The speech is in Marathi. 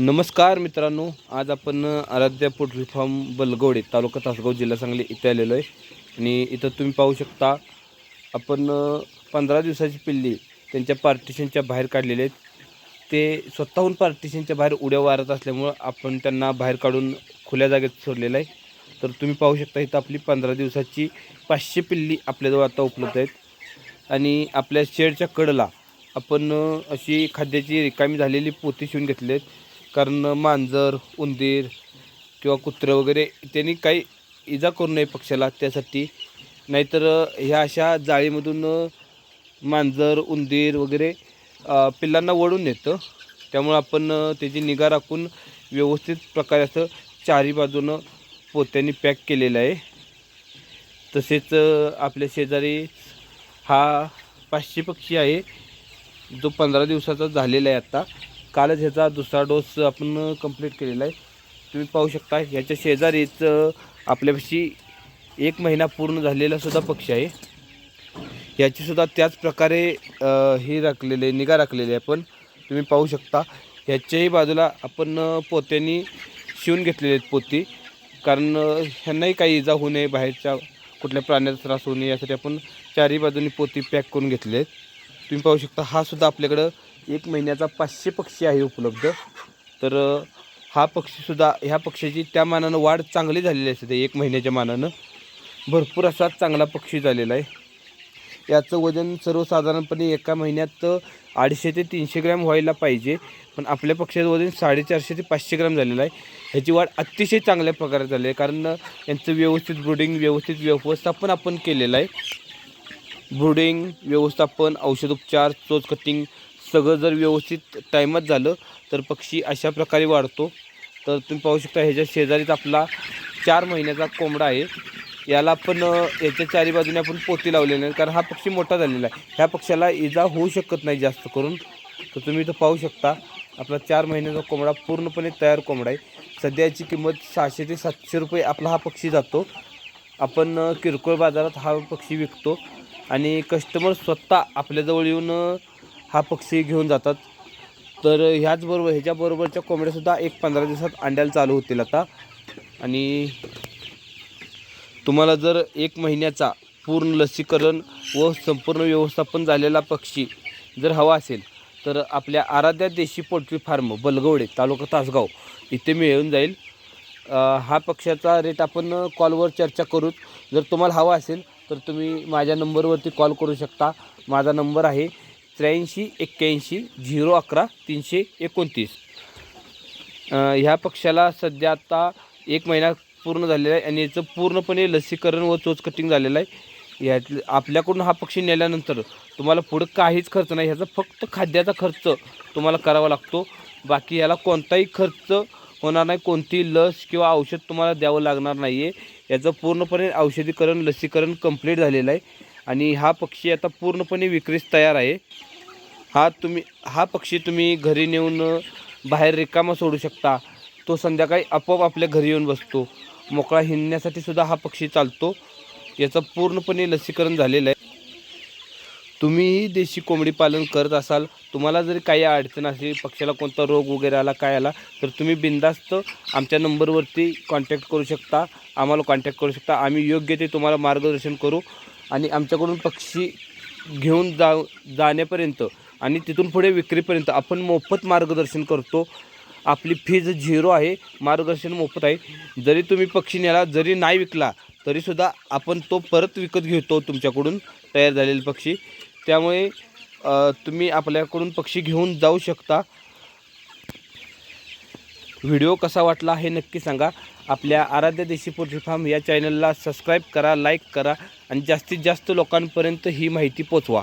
नमस्कार मित्रांनो आज आपण आराध्या पोल्ट्री फार्म बलगवडे तालुका तासगाव जिल्हा सांगली इथे आलेलो आहे. आणि इथं तुम्ही पाहू शकता आपण पंधरा दिवसाची पिल्ली त्यांच्या पार्टिशनच्या बाहेर काढलेले आहेत. ते स्वतःहून पार्टिशनच्या बाहेर उड्या वारत असल्यामुळं आपण त्यांना बाहेर काढून खुल्या जागेत सोडलेलं आहे. तर तुम्ही पाहू शकता इथं आपली पंधरा दिवसाची पाचशे पिल्ली आपल्याजवळ आता उपलब्ध आहेत. आणि आपल्या शेडच्या कडला आपण अशी खाद्याची रिकामी झालेली पोती शिवून घेतली आहेत. कारण मांजर उंदीर किंवा कुत्रं वगैरे त्यांनी काही इजा करू नये पक्षाला त्यासाठी. नाहीतर ह्या अशा जाळीमधून मांजर उंदीर वगैरे पिल्लांना वळून नेतं. त्यामुळं आपण त्याची निगा राखून व्यवस्थित प्रकारे असं चारी बाजूनं पोत्यांनी पॅक केलेलं आहे. तसेच आपल्या शेजारी हा पाचशे पक्षी आहे. जो पंधरा दिवसाचा झालेला आहे आत्ता कालच ह्याचा दुसरा डोस आपण कंप्लीट केलेला आहे. तुम्ही पाहू शकता ह्याच्या शेजारीच आपल्यापाशी एक महिना पूर्ण झालेला सुद्धा पक्षी आहे. ह्याचीसुद्धा त्याच प्रकारे हे राखलेले निगा राखलेली आहे पण तुम्ही पाहू शकता ह्याच्याही बाजूला आपण पोत्यांनी शिवून घेतलेले आहेत पोती. कारण ह्यांनाही काही इजा होऊ नये बाहेरच्या कुठल्या प्राण्याचा त्रास होऊ नये यासाठी आपण चारही बाजूनी पोती पॅक करून घेतले आहेत. तुम्ही पाहू शकता हा सुद्धा आपल्याकडं एक महिन्याचा पाचशे पक्षी आहे उपलब्ध. तर हा पक्षीसुद्धा ह्या पक्षाची त्या मानानं वाढ चांगली झालेली असते एक महिन्याच्या मानानं. भरपूर असा चांगला पक्षी झालेला आहे. याचं वजन सर्वसाधारणपणे एका महिन्यात अडीचशे ते तीनशे ग्रॅम व्हायला पाहिजे. पण आपल्या पक्षाचं वजन साडेचारशे ते पाचशे ग्रॅम झालेलं आहे. ह्याची वाढ अतिशय चांगल्या प्रकारे झाली आहे कारण यांचं व्यवस्थित ब्रुडिंग व्यवस्थित व्यवस्थापन आपण केलेलं आहे. ब्रुडिंग व्यवस्थापन औषधोपचार चोच कटिंग सगळं जर व्यवस्थित टायमात झालं तर पक्षी अशा प्रकारे वाढतो. तर तुम्ही पाहू शकता ह्याच्या शेजारीच आपला चार महिन्याचा कोंबडा आहे. याला आपण याच्या चारी बाजूने आपण पोती लावलेले आहे कारण हा पक्षी मोठा झालेला आहे. ह्या पक्षाला इजा होऊ शकत नाही जास्त करून. तर तुम्ही इथं पाहू शकता आपला चार महिन्याचा कोंबडा पूर्णपणे तयार कोंबडा आहे. सध्याची किंमत सहाशे ते सातशे रुपये आपला हा पक्षी जातो. आपण किरकोळ बाजारात हा पक्षी विकतो. आणि कस्टमर स्वतः आपल्याजवळ येऊन हा पक्षी घेऊन जातात. तर ह्याचबरोबर ह्याच्याबरोबरच्या कोंबड्यासुद्धा एक पंधरा दिवसात अंड्याला चालू होतील आता. आणि तुम्हाला जर एक महिन्याचा पूर्ण लसीकरण व संपूर्ण व्यवस्थापन झालेला पक्षी जर हवा असेल तर आपल्या आराध्या देशी पोल्ट्री फार्म बलगवडे तालुका तासगाव इथे मिळून जाईल. हा पक्षाचा रेट आपण कॉलवर चर्चा करू जर तुम्हाला हवा असेल तर तुम्ही माझ्या नंबरवरती कॉल करू शकता. माझा नंबर आहे त्र्याऐंशी एक्क्याऐंशी झिरो अकरा तीनशे एकोणतीस. ह्या पक्षाला सध्या आता एक महिना पूर्ण झालेला आहे आणि याचं पूर्णपणे लसीकरण व चोच कटिंग झालेलं आहे. यात आपल्याकडून हा पक्षी नेल्यानंतर तुम्हाला पुढं काहीच खर्च नाही. ह्याचा फक्त खाद्याचा खर्च तुम्हाला करावा लागतो. बाकी याला कोणताही खर्च होणार नाही. कोणतीही लस किंवा औषध तुम्हाला द्यावं लागणार नाही आहे याचं पूर्णपणे औषधीकरण लसीकरण कंप्लीट झालेलं आहे. आणि हा पक्षी आता पूर्णपणे विक्रीस तयार आहे. हा तुम्ही हा पक्षी तुम्ही घरी नेऊन बाहेर रिकामा सोडू शकता. तो संध्याकाळी आपोआप आपल्या घरी येऊन बसतो. मोकळा हिंडण्यासाठी सुद्धा हा पक्षी चालतो. याचं पूर्णपणे लसीकरण झालेलं आहे. तुम्हीही देशी कोंबडी पालन करत असाल तुम्हाला जरी काही अडचण असेल पक्षाला कोणता रोग वगैरे आला काय आला तर तुम्ही बिंदास्त आमच्या नंबरवरती कॉन्टॅक्ट करू शकता. आम्हाला कॉन्टॅक्ट करू शकता. आम्ही योग्य ते तुम्हाला मार्गदर्शन करू. आणि आमच्याकडून पक्षी घेऊन जा जाण्यापर्यंत आणि तिथून पुढे विक्रीपर्यंत आपण मोफत मार्गदर्शन करतो. आपली फीज झिरो आहे मार्गदर्शन मोफत आहे. जरी तुम्ही पक्षी नेला जरी नाही विकला तरीसुद्धा आपण तो परत विकत घेतो तुमच्याकडून तयार झालेले पक्षी. त्यामुळे तुम्ही आपल्याकडून पक्षी घेऊन जाऊ शकता. व्हिडिओ कसा वाटला हे नक्की सांगा. आपल्या आराध्य देशी पोल्ट्री फार्म या चॅनलला सबस्क्राईब करा लाईक करा आणि जास्तीत जास्त लोकांपर्यंत ही माहिती पोचवा.